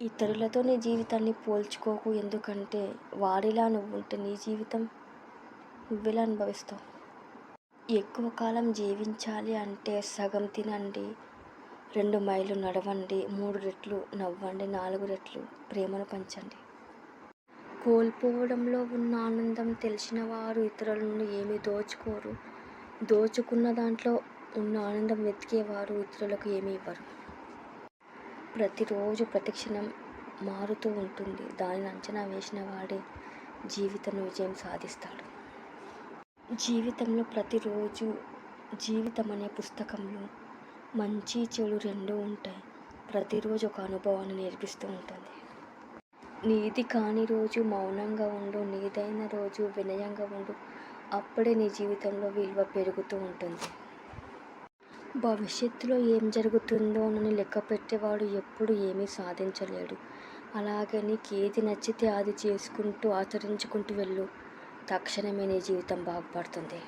ఇతరులతో నీ జీవితాన్ని పోల్చుకోకు. ఎందుకంటే వారిలా నువ్వుంటే నీ జీవితం నువ్వెలా అనుభవిస్తావు? ఎక్కువ కాలం జీవించాలి అంటే సగం తినండి రెండు మైళ్ళు నడవండి మూడు రెట్లు నవ్వండి నాలుగు రెట్లు ప్రేమను పంచండి. కోల్పోవడంలో ఉన్న ఆనందం తెలిసిన వారు ఇతరుల నుండి ఏమీ దోచుకోరు. దోచుకున్న దాంట్లో ఉన్న ఆనందం వెతికేవారు ఇతరులకు ఏమీ ఇవ్వరు. ప్రతిరోజు ప్రతిక్షణం మారుతూ ఉంటుంది. దానిని అంచనా వేసిన వాడే జీవితంలో విజయం సాధిస్తాడు. జీవితంలో ప్రతిరోజు జీవితం అనే పుస్తకంలో మంచి చెడు రెండూ ఉంటాయి. ప్రతిరోజు ఒక అనుభవాన్ని నేర్పిస్తూ ఉంటుంది. నీది కాని రోజు మౌనంగా ఉండు నీదైన రోజు వినయంగా ఉండు అప్పుడే నీ జీవితంలో విలువ పెరుగుతూ ఉంటుంది. భవిష్యత్తులో ఏం జరుగుతుందో అని లెక్క పెట్టేవాడు ఎప్పుడు ఏమీ సాధించలేడు. అలాగే నీకు ఏది నచ్చితే అది చేసుకుంటూ ఆచరించుకుంటూ వెళ్ళు. తక్షణమే నీ జీవితం బాగుపడుతుంది.